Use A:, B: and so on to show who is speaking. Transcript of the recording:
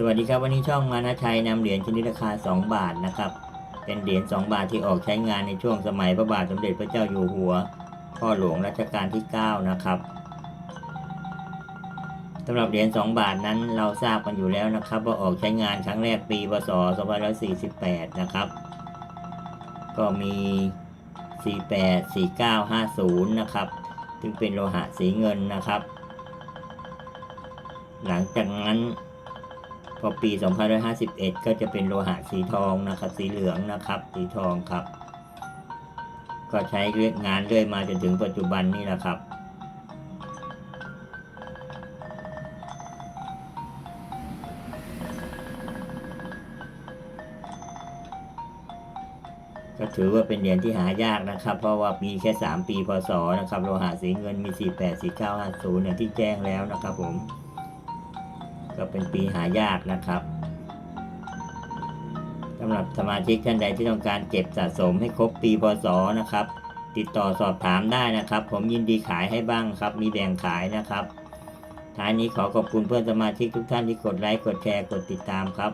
A: สวัสดีครับวันนี้ช่องมานาชัยนำเหรียญชนิดราคา 2 บาทนะครับ เป็นเหรียญ2บาทที่ออกใช้งานในช่วงสมัยพระบาทสมเด็จพระเจ้าอยู่หัว พ่อหลวงรัชกาลที่ 9 นะครับสำหรับเหรียญ2บาทนั้นเราทราบกันอยู่แล้วนะครับว่าออกใช้งานครั้งแรกปีพศ2548 นะครับ ก็มี 48 49 50 นะครับซึ่งเป็นโลหะสีเงินนะครับ หลังจากนั้น พอปี 2551 ก็จะเป็นโลหะสีทองนะครับ สีเหลืองนะครับ สีทองครับ ก็ใช้เรื่อยงานเรื่อยมาจนถึงปัจจุบันนี่แหละครับ ก็ถือว่าเป็นเหรียญที่หายากนะครับ เพราะว่ามีแค่ 3 ปีพศนะครับ โลหะสีเงินมี 48 49 50อย่างที่แจ้งแล้วนะครับผม ก็เป็นปีหายากนะครับสำหรับสมาชิกท่านใดที่ต้องการเก็บสะสมให้ครบปีพศนะครับ ติดต่อสอบถามได้นะครับ ผมยินดีขายให้บ้างครับ มีแบ่งขายนะครับท้ายนี้ขอขอบคุณเพื่อนสมาชิกทุกท่านที่กดไลค์กดแชร์กดติดตามครับ